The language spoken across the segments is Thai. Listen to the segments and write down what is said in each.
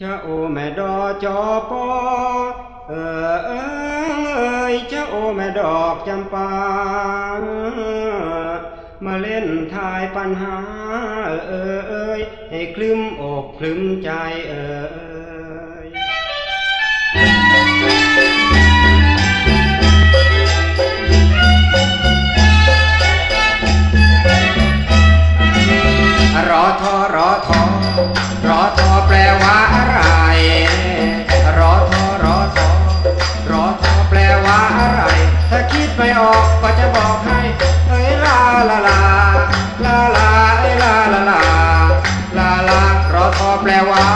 ชะโอแม่ดอจอปอเออเอยชะโอแม่ดอกจำปา มาเล่นทายปัญหา เออเอยให้คลึ้มอกคลึ้มใจเออ ว่า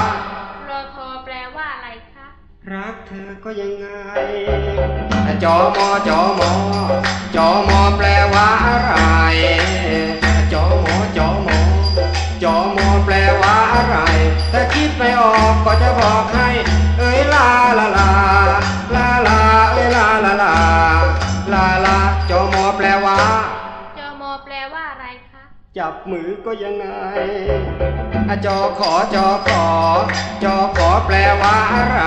รอทอแปลว่าอะไรคะรักเธอก็ยังไงจอมอจอมอจอมอแปลว่าอะไรจอมอจอมอจอมอแปลว่าอะไรถ้าคิดไม่ออกก็จะบอกให้ เอ้ยลาลาลาลาลาเอ้ยลาลาลาลาลาจอมอแปลว่าจอมอแปลว่าอะไรคะ จับมือก็ยังไงอะจอขอจอขอ จอขอแปลว่าอะไร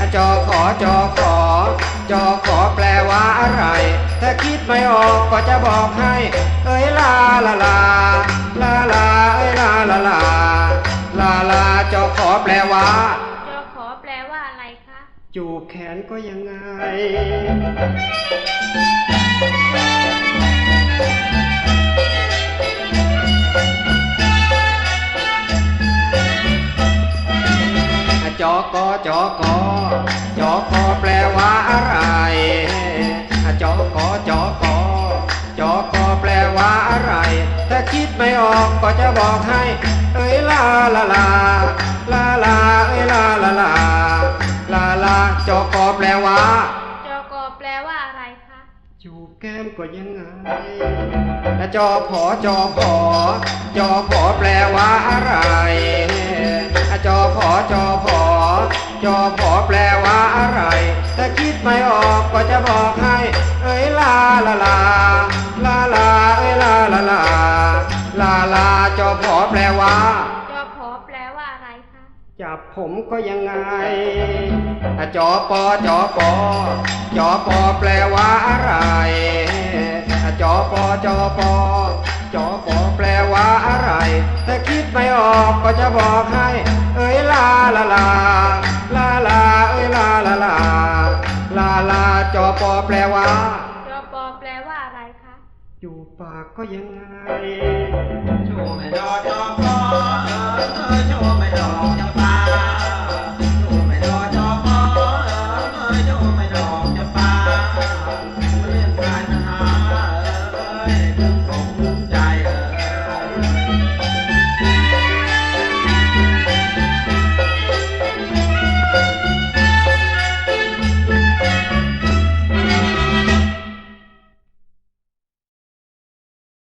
อะจอขอจอขอ จอขอแปลว่าอะไร ถ้าคิดไม่ออกก็จะบอกให้ เอ้ยลาลาลาลาลาเอ้ยลาลาลาลาลาจอขอแปลว่าจอขอแปลว่าอะไรคะ จูบแขนก็ยังไง อกอจอกอจอกอแปลว่าอะไรจอกอจอกอจอกอแปลว่าอะไร ถ้าคิดไม่ออกก็จะบอกให้ เอ้ยลาลาลาลาลาเอ้ยลาลาลาลาลาจอกอแปลว่าจอกอแปลว่าอะไรคะจูบแก้มก็ยังไงจอผอจอผอจอผอแปลว่าอะไร อผอแปลว่าอะไร ถ้าคิดไม่ออกก็จะบอกให้ เอ้ยลาลาลาลาลาเอ้ยลาลาลาลาลาจอผอแปลว่าจอขอแปลว่าอะไรคะจับผมก็ยังไงอะจอปอจอปอจอปอแปลว่าอะไรอะจอปอจอปอจอปอแปลว่าอะไร ถ้าคิดไม่ออกก็จะบอกให้ เอ้ยลาลาลา ว่าอะไรคะอยู่ปากก็ยังไงโชว์ไม่ดอจอก็อชว์ไม่ดอจัปาโชว์ไม่ดอจอก็อชว์ไม่ดอจัปาเรื่องการหาเอ้ยเองของใจเอ้ย